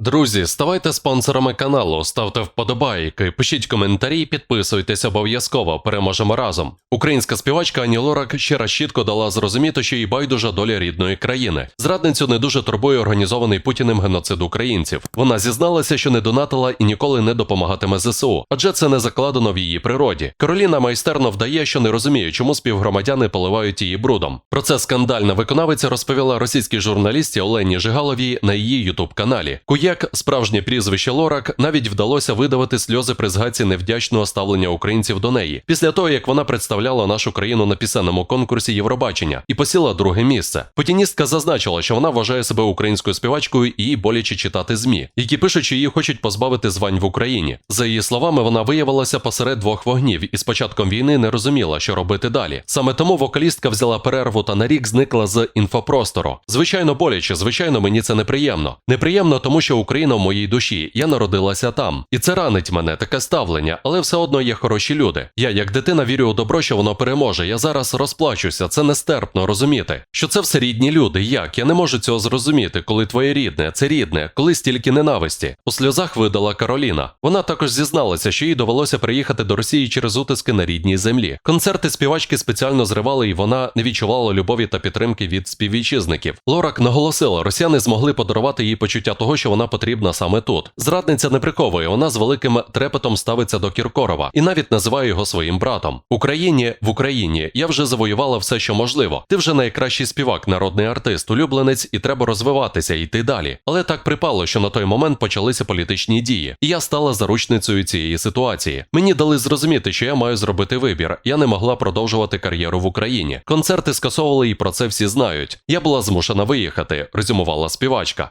Друзі, ставайте спонсорами каналу, ставте вподобайки, пишіть коментарі, підписуйтесь обов'язково. Переможемо разом. Українська співачка Ані Лорак ще раз чітко дала зрозуміти, що їй байдужа доля рідної країни. Зрадницю не дуже турбує організований Путіним геноцид українців. Вона зізналася, що не донатила і ніколи не допомагатиме ЗСУ, адже це не закладено в її природі. Кароліна майстерно вдає, що не розуміє, чому співгромадяни поливають її брудом. Про це скандальна виконавиця розповіла російській журналісті Олені Жигаловій на її ютуб каналі. Куєк, справжнє прізвище Лорак, навіть вдалося видавити сльози при згадці невдячного ставлення українців до неї після того, як вона представляла нашу країну на пісенному конкурсі Євробачення і посіла друге місце. Путіністка зазначила, що вона вважає себе українською співачкою і їй боляче читати змі, які пишуть, що її хочуть позбавити звань в Україні. За її словами, вона виявилася посеред двох вогнів і з початком війни не розуміла, що робити далі. Саме тому вокалістка взяла перерву та на рік зникла з інфопростору. Звичайно, боляче, звичайно, мені це неприємно. Неприємно, тому що Україна в моїй душі. Я народилася там, і це ранить мене таке ставлення, але все одно є хороші люди. Я, як дитина, вірю у добро, що воно переможе. Я зараз розплачуся. Це нестерпно розуміти, що це все рідні люди. Як я не можу цього зрозуміти, коли твоє рідне, це рідне, коли стільки ненависті. У сльозах видала Кароліна. Вона також зізналася, що їй довелося приїхати до Росії через утиски на рідній землі. Концерти співачки спеціально зривали, і вона не відчувала любові та підтримки від співвітчизників. Лорак наголосила, росіяни змогли подарувати їй почуття того, що вона потрібна саме тут. Зрадниця не приковує, вона з великим трепетом ставиться до Кіркорова і навіть називає його своїм братом. Україні в Україні я вже завоювала все, що можливо. Ти вже найкращий співак, народний артист, улюбленець, і треба розвиватися і йти далі. Але так припало, що на той момент почалися політичні дії, і я стала заручницею цієї ситуації. Мені дали зрозуміти, що я маю зробити вибір. Я не могла продовжувати кар'єру в Україні. Концерти скасовували, і про це всі знають. Я була змушена виїхати, резюмувала співачка.